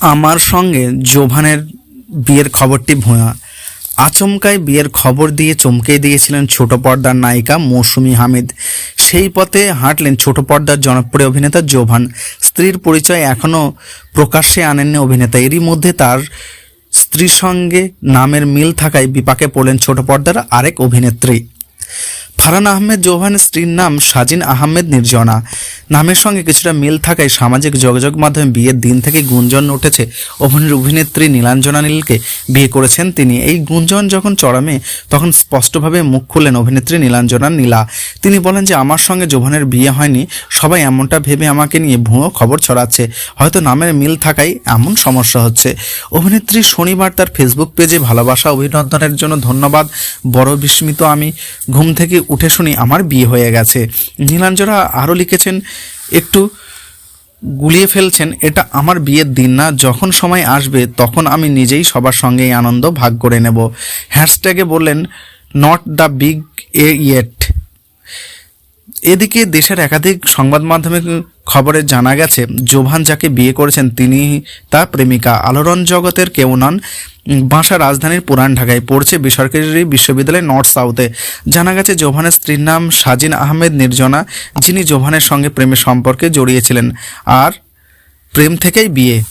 আমার সঙ্গে জোভানের বিয়ের খবরটি ভুয়া। আচমকায় বিয়ের খবর দিয়ে চমকে দিয়েছিলেন ছোট পর্দার নায়িকা মৌসুমী হামিদ। সেই পথে হাঁটলেন ছোট পর্দার জনপ্রিয় অভিনেতা জোভান। স্ত্রীর পরিচয় এখনও প্রকাশ্যে আনেননি অভিনেতা। এরই মধ্যে তার স্ত্রীর সঙ্গে নামের মিল থাকায় বিপাকে পড়লেন ছোট পর্দার আরেক অভিনেত্রী। ফারহান আহমেদ জোহানের স্ত্রীর নাম সাজিন আহমেদ নির্জনা। নামের সঙ্গে কিছুটা মিল থাকায় সামাজিক যোগাযোগ মাধ্যমে বিয়ের দিন থেকে গুঞ্জন উঠেছে। অভিনীর অভিনেত্রী নীলাঞ্জনা নীলকে বিয়ে করেছেন তিনি। এই গুঞ্জন যখন চড়ামে তখন স্পষ্টভাবে মুখ খুললেন অভিনেত্রী নীলাঞ্জনা নীলা। তিনি বলেন যে, আমার সঙ্গে জোভানের বিয়ে হয়নি। সবাই এমনটা ভেবে আমাকে নিয়ে ভুয়ো খবর ছড়াচ্ছে। হয়তো নামের মিল থাকায় এমন সমস্যা হচ্ছে। অভিনেত্রী শনিবার তার ফেসবুক পেজে ভালোবাসা অভিনন্দনের জন্য ধন্যবাদ। বড় বিস্মিত আমি। ঘুম থেকে উঠে শুনি আমার বিয়ে হয়ে গেছে। নীলাঞ্জরা আরও লিখেছেন, একটু গুলিয়ে ফেলছেন, এটা আমার বিয়ের দিন না। যখন সময় আসবে, তখন আমি নিজেই সবার সঙ্গেই আনন্দ ভাগ করে নেব। হ্যাশট্যাগে বললেন, not the big A yet. এদিকে দেশের একাধিক সংবাদ মাধ্যমে খবরে জানা গেছে, জোভান যাকে বিয়ে করেছেন তিনি তার প্রেমিকা আলোড়ন জগতের কেউ নন, বাসা রাজধানীর পুরান ঢাকায় পড়ছে বেসরকারি বিশ্ববিদ্যালয় নর্থ সাউথে। জানা গেছে, জোভানের স্ত্রীর নাম সাজিন আহমেদ নির্জনা, যিনি জোভানের সঙ্গে প্রেমের সম্পর্কে জড়িয়েছিলেন, আর প্রেম থেকেই বিয়ে।